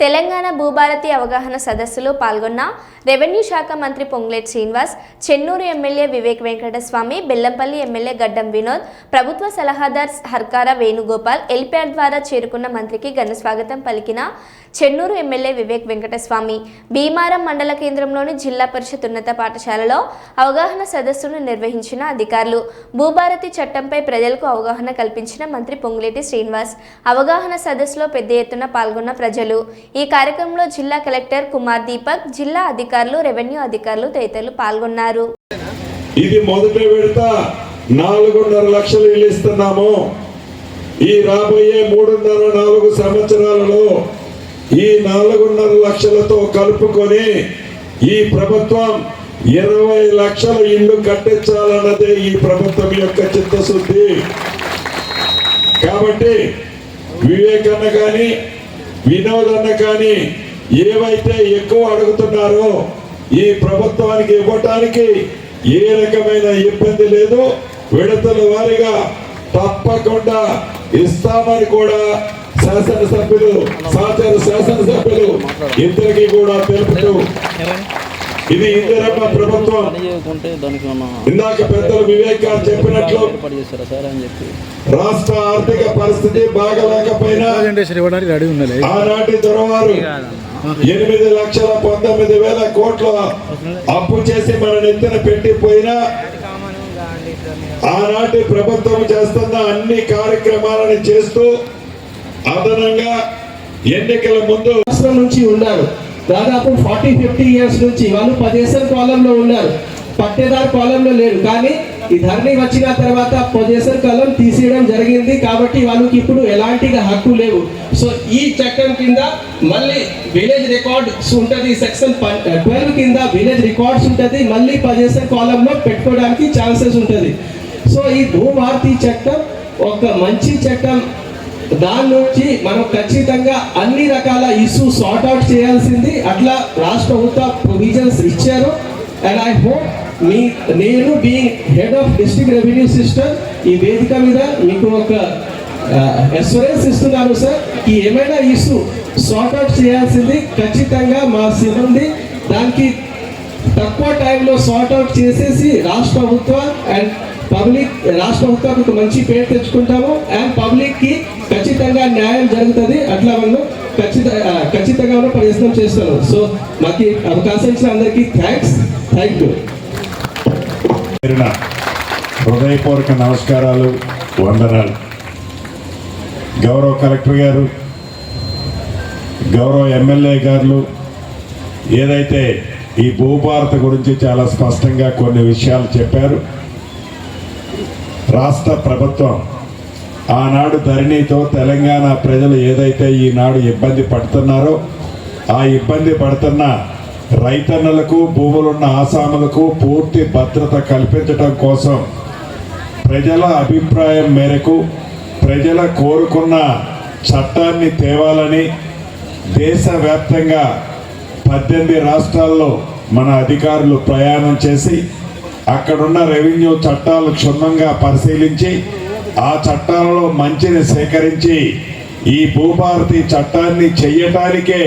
తెలంగాణ భూభారతి అవగాహన సదస్సులో పాల్గొన్న రెవెన్యూ శాఖ మంత్రి పొంగులేటి శ్రీనివాస్ చెన్నూరు ఎమ్మెల్యే వివేక్ వెంకటస్వామి బెల్లంపల్లి ఎమ్మెల్యే గడ్డం వినోద్ ప్రభుత్వ సలహాదార్ హర్కార వేణుగోపాల్ ఎల్పిఆర్ ద్వారా చేరుకున్న మంత్రికి ఘన స్వాగతం పలికిన చెన్నూరు ఎమ్మెల్యే వివేక్ వెంకటస్వామి. భీమారం మండల కేంద్రంలోని జిల్లా పరిషత్ ఉన్నత పాఠశాలలో అవగాహన సదస్సును నిర్వహించిన అధికారులు భూభారతి చట్టంపై ప్రజలకు అవగాహన కల్పించిన మంత్రి పొంగులేటి శ్రీనివాస్ అవగాహన సదస్సులో పెద్ద ఎత్తున పాల్గొన్న ప్రజలు. ఈ కార్యక్రమంలో జిల్లా కలెక్టర్ కుమార్ దీపక్ జిల్లా అధికారులు రెవెన్యూ అధికారులు తదితరులు పాల్గొన్నారు. ఇది మొదటి విడత నాలుగున్నర లక్షలు ఇల్లు ఇస్తున్నాము. ఈ రాబోయే మూడున్నర నాలుగు సంవత్సరాలలో ఈ నాలుగున్నర లక్షలతో కలుపుకొని ఈ ప్రభుత్వం ఇరవై లక్షల ఇల్లు కట్టించాలన్నదే ఈ ప్రభుత్వం యొక్క చిత్తశుద్ధి. కాబట్టి వివేకన్న కానీ వినోద్ అన్న కానీ ఏవైతే ఎక్కువ అడుగుతున్నారో ఈ ప్రభుత్వానికి ఇవ్వటానికి ఏ రకమైన ఇబ్బంది లేదు. విడతల వారిగా తప్పకుండా ఇస్తామని కూడా శాసనసభ్యులు సహచర శాసనసభ్యులు ఇద్దరికి కూడా తెలుపుతూ ఇది ఇందిరమ్మ ప్రభుత్వం. ఇందాక పెద్దలు వివేక్ గారు చెప్పినట్లు రాష్ట్ర ఆర్థిక పరిస్థితి బాగలేకపోయినా ఆనాటి దొరవారు ఎనిమిది లక్షల పంతొమ్మిది వేల కోట్ల అప్పు చేసి మన నెత్తిన పెట్టిపోయినా ఆనాటి ప్రభుత్వం చేస్తున్న అన్ని కార్యక్రమాలను చేస్తూ అదనంగా ఎన్నికల ముందు నుంచి ఉన్నారు దాదాపు ఫార్టీ ఫిఫ్టీ ఇయర్స్ నుంచి వాళ్ళు పదేసర్ కాలంలో ఉన్నారు. పట్టేదారు కాలంలో లేరు. కానీ ఈ ధరణి వచ్చిన తర్వాత పొజిషన్ కాలం తీసేయడం జరిగింది కాబట్టి వాళ్ళకి ఇప్పుడు ఎలాంటి హక్కు లేవు. సో ఈ చట్టం కింద మళ్ళీ విలేజ్ రికార్డ్స్ ఉంటుంది. సెక్షన్ ట్వెల్వ్ కింద విలేజ్ రికార్డ్స్ ఉంటుంది. మళ్ళీ పదేసర్ కాలంలో పెట్టుకోవడానికి ఛాన్సెస్ ఉంటుంది. సో ఈ భూమార్తి చట్టం ఒక మంచి చట్టం. దాని నుంచి మనం ఖచ్చితంగా అన్ని రకాల ఇష్యూ సార్ట్ అవుట్ చేయాల్సింది అట్లా రాష్ట్ర ప్రభుత్వ ప్రొవిజన్స్ ఇచ్చారు. అండ్ ఐ హోప్ మీ నేను being head of district revenue system ఈ వేదిక మీద మీకు ఒక ఎస్యూరెన్స్ ఇస్తున్నాను సార్ ఈ ఏమైనా ఇష్యూ సార్ట్ అవుట్ చేయాల్సింది ఖచ్చితంగా మా సిబ్బంది దానికి తక్కువ టైంలో సార్ట్ అవుట్ చేసేసి రాష్ట్ర ప్రభుత్వం అండ్ పబ్లిక్ రాష్ట్ర ప్రభుత్వానికి ఒక మంచి పేరు తెచ్చుకుంటాము అండ్ పబ్లిక్కి ఖచ్చితంగా న్యాయం జరుగుతుంది. అట్లా మనం ఖచ్చిత ఖచ్చితంగా మనం ప్రయత్నం చేస్తాను సో మాకు అవకాశం ఇచ్చిన అందరికీ థ్యాంక్స్ థ్యాంక్ యూ హృదయపూర్వక నమస్కారాలు వందనాలు. గౌరవ కలెక్టర్ గారు గౌరవ ఎమ్మెల్యే గారు ఏదైతే ఈ భూభారత గురించి చాలా స్పష్టంగా కొన్ని విషయాలు చెప్పారు రాష్ట్ర ప్రభుత్వం ఆనాడు ధరణితో తెలంగాణ ప్రజలు ఏదైతే ఈనాడు ఇబ్బంది పడుతున్నారో ఆ ఇబ్బంది పడుతున్న రైతన్నలకు భూములున్న ఆసాములకు పూర్తి భద్రత కల్పించడం కోసం ప్రజల అభిప్రాయం మేరకు ప్రజల కోరుకున్న చట్టాన్ని తేవాలని దేశవ్యాప్తంగా పద్దెనిమిది రాష్ట్రాల్లో మన అధికారులు ప్రయాణం చేసి అక్కడున్న రెవెన్యూ చట్టాలు క్షుణ్ణంగా పరిశీలించి ఆ చట్టాలలో మంచిని సేకరించి ఈ భూభారతి చట్టాన్ని చెయ్యటానికే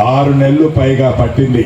ఆరు నెలలు పైగా పట్టింది.